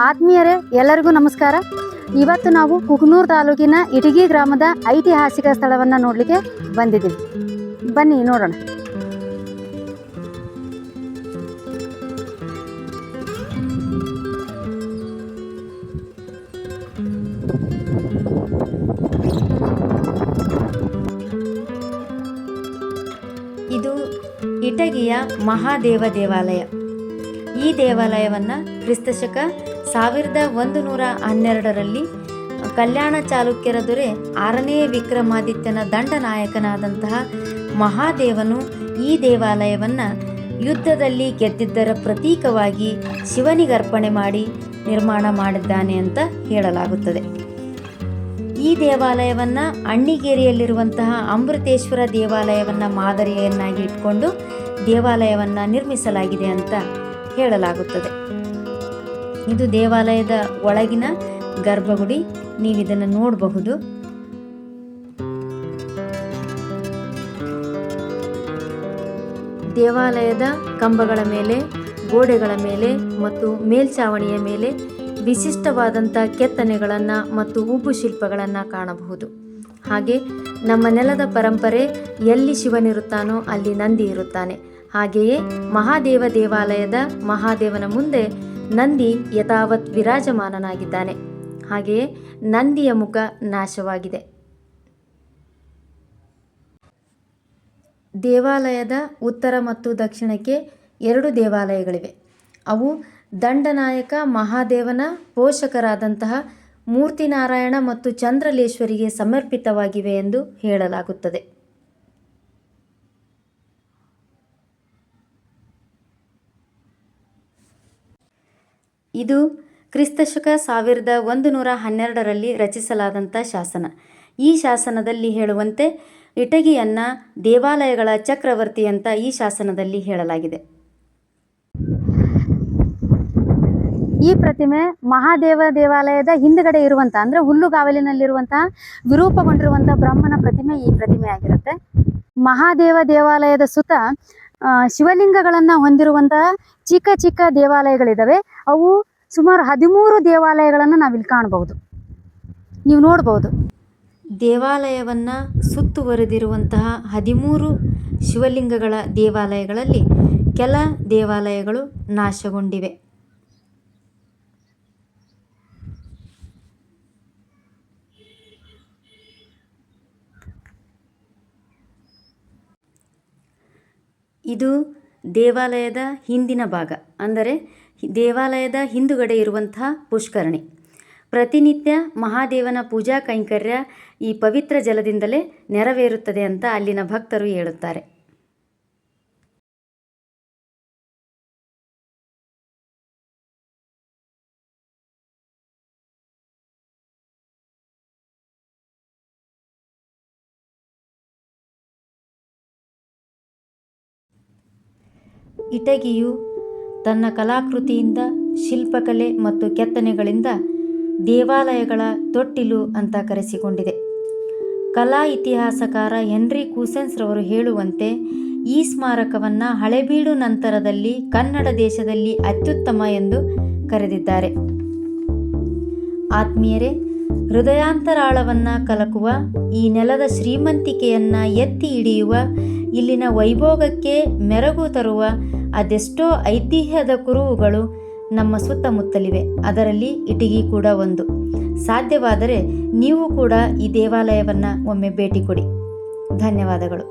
ಆತ್ಮೀಯರೇ, ಎಲ್ಲರಿಗೂ ನಮಸ್ಕಾರ. ಇವತ್ತು ನಾವು ಕುಗ್ನೂರು ತಾಲೂಕಿನ ಇಟಗಿ ಗ್ರಾಮದ ಐತಿಹಾಸಿಕ ಸ್ಥಳವನ್ನು ನೋಡಲಿಕ್ಕೆ ಬಂದಿದ್ದೀವಿ. ಬನ್ನಿ, ನೋಡೋಣ. ಇದು ಇಟಗಿಯ ಮಹಾದೇವ ದೇವಾಲಯ. ಈ ದೇವಾಲಯವನ್ನು ಕ್ರಿಸ್ತಶಕ ಸಾವಿರದ ಒಂದು ನೂರ ಹನ್ನೆರಡರಲ್ಲಿ ಕಲ್ಯಾಣ ಚಾಲುಕ್ಯರ ದೊರೆ ಆರನೇ ವಿಕ್ರಮಾದಿತ್ಯನ ದಂಡನಾಯಕನಾದಂತಹ ಮಹಾದೇವನು ಈ ದೇವಾಲಯವನ್ನು ಯುದ್ಧದಲ್ಲಿ ಗೆದ್ದಿದ್ದರ ಪ್ರತೀಕವಾಗಿ ಶಿವನಿಗರ್ಪಣೆ ಮಾಡಿ ನಿರ್ಮಾಣ ಮಾಡಿದ್ದಾನೆ ಅಂತ ಹೇಳಲಾಗುತ್ತದೆ. ಈ ದೇವಾಲಯವನ್ನು ಅಣ್ಣಿಗೇರಿಯಲ್ಲಿರುವಂತಹ ಅಮೃತೇಶ್ವರ ದೇವಾಲಯವನ್ನು ಮಾದರಿಯನ್ನಾಗಿ ಇಟ್ಕೊಂಡು ದೇವಾಲಯವನ್ನು ನಿರ್ಮಿಸಲಾಗಿದೆ ಅಂತ ಹೇಳಲಾಗುತ್ತದೆ. ಇದು ದೇವಾಲಯದ ಒಳಗಿನ ಗರ್ಭಗುಡಿ. ನೀವು ಇದನ್ನು ನೋಡಬಹುದು. ದೇವಾಲಯದ ಕಂಬಗಳ ಮೇಲೆ, ಗೋಡೆಗಳ ಮೇಲೆ ಮತ್ತು ಮೇಲ್ಛಾವಣಿಯ ಮೇಲೆ ವಿಶಿಷ್ಟವಾದಂಥ ಕೆತ್ತನೆಗಳನ್ನು ಮತ್ತು ಉಬ್ಬು ಶಿಲ್ಪಗಳನ್ನು ಕಾಣಬಹುದು. ಹಾಗೆ ನಮ್ಮ ನೆಲದ ಪರಂಪರೆ ಎಲ್ಲಿ ಶಿವನಿರುತ್ತಾನೋ ಅಲ್ಲಿ ನಂದಿ ಇರುತ್ತಾನೆ. ಹಾಗೆಯೇ ಮಹಾದೇವ ದೇವಾಲಯದ ಮಹಾದೇವನ ಮುಂದೆ ನಂದಿ ಯಥಾವತ್ ವಿರಾಜಮಾನನಾಗಿದ್ದಾನೆ. ಹಾಗೆಯೇ ನಂದಿಯ ಮುಖ ನಾಶವಾಗಿದೆ. ದೇವಾಲಯದ ಉತ್ತರ ಮತ್ತು ದಕ್ಷಿಣಕ್ಕೆ ಎರಡು ದೇವಾಲಯಗಳಿವೆ. ಅವು ದಂಡನಾಯಕ ಮಹಾದೇವನ ಪೋಷಕರಾದಂತಹ ಮೂರ್ತಿನಾರಾಯಣ ಮತ್ತು ಚಂದ್ರಲೇಶ್ವರಿಗೆ ಸಮರ್ಪಿತವಾಗಿವೆ ಎಂದು ಹೇಳಲಾಗುತ್ತದೆ. ಇದು ಕ್ರಿಸ್ತಶಕ ಸಾವಿರದ ಒಂದು ನೂರ ಹನ್ನೆರಡರಲ್ಲಿ ರಚಿಸಲಾದಂಥ ಶಾಸನ. ಈ ಶಾಸನದಲ್ಲಿ ಹೇಳುವಂತೆ ಇಟಗಿಯನ್ನ ದೇವಾಲಯಗಳ ಚಕ್ರವರ್ತಿ ಅಂತ ಈ ಶಾಸನದಲ್ಲಿ ಹೇಳಲಾಗಿದೆ. ಈ ಪ್ರತಿಮೆ ಮಹಾದೇವ ದೇವಾಲಯದ ಹಿಂದುಗಡೆ ಇರುವಂತಹ ಅಂದ್ರೆ ಹುಲ್ಲುಗಾವಲಿನಲ್ಲಿರುವಂತಹ ವಿರೂಪಗೊಂಡಿರುವಂತಹ ಬ್ರಹ್ಮನ ಪ್ರತಿಮೆ ಈ ಪ್ರತಿಮೆ ಆಗಿರುತ್ತೆ ಮಹಾದೇವ ದೇವಾಲಯದ ಸುತ್ತ ಶಿವಲಿಂಗಗಳನ್ನ ಹೊಂದಿರುವಂತಹ ಚಿಕ್ಕ ಚಿಕ್ಕ ದೇವಾಲಯಗಳಿದಾವೆ. ಅವು ಸುಮಾರು ಹದಿಮೂರು ದೇವಾಲಯಗಳನ್ನು ನಾವಿಲ್ಲಿ ಕಾಣಬಹುದು. ನೀವು ನೋಡ್ಬೋದು. ದೇವಾಲಯವನ್ನು ಸುತ್ತುವರೆದಿರುವಂತಹ ಹದಿಮೂರು ಶಿವಲಿಂಗಗಳ ದೇವಾಲಯಗಳಲ್ಲಿ ಕೆಲ ದೇವಾಲಯಗಳು ನಾಶಗೊಂಡಿವೆ. ಇದು ದೇವಾಲಯದ ಹಿಂದಿನ ಭಾಗ. ಅಂದರೆ ದೇವಾಲಯದ ಹಿಂದುಗಡೆ ಇರುವಂತಹ ಪುಷ್ಕರಣಿ. ಪ್ರತಿನಿತ್ಯ ಮಹಾದೇವನ ಪೂಜಾ ಕೈಂಕರ್ಯ ಈ ಪವಿತ್ರ ಜಲದಿಂದಲೇ ನೆರವೇರುತ್ತದೆ ಅಂತ ಅಲ್ಲಿನ ಭಕ್ತರು ಹೇಳುತ್ತಾರೆ. ಇಟಗಿಯು ತನ್ನ ಕಲಾಕೃತಿಯಿಂದ ಶಿಲ್ಪಕಲೆ ಮತ್ತು ಕೆತ್ತನೆಗಳಿಂದ ದೇವಾಲಯಗಳ ತೊಟ್ಟಿಲು ಅಂತ ಕರೆಸಿಕೊಂಡಿದೆ. ಕಲಾ ಇತಿಹಾಸಕಾರ ಹೆನ್ರಿ ಕೂಸೆನ್ಸ್ ರವರು ಹೇಳುವಂತೆ, ಈ ಸ್ಮಾರಕವನ್ನು ಹಳೆಬೀಡು ನಂತರದಲ್ಲಿ ಕನ್ನಡ ದೇಶದಲ್ಲಿ ಅತ್ಯುತ್ತಮ ಎಂದು ಕರೆದಿದ್ದಾರೆ. ಆತ್ಮೀಯರೇ, ಹೃದಯಾಂತರಾಳವನ್ನು ಕಲಕುವ, ಈ ನೆಲದ ಶ್ರೀಮಂತಿಕೆಯನ್ನು ಎತ್ತಿ ಹಿಡಿಯುವ, ಇಲ್ಲಿನ ವೈಭೋಗಕ್ಕೆ ಮೆರಗು ತರುವ ಅದೆಷ್ಟೋ ಐತಿಹ್ಯದ ಕುರುಹುಗಳು ನಮ್ಮ ಸುತ್ತಮುತ್ತಲಿವೆ. ಅದರಲ್ಲಿ ಇಟಗಿ ಕೂಡ ಒಂದು. ಸಾಧ್ಯವಾದರೆ ನೀವು ಕೂಡ ಈ ದೇವಾಲಯವನ್ನು ಒಮ್ಮೆ ಭೇಟಿ ಕೊಡಿ. ಧನ್ಯವಾದಗಳು.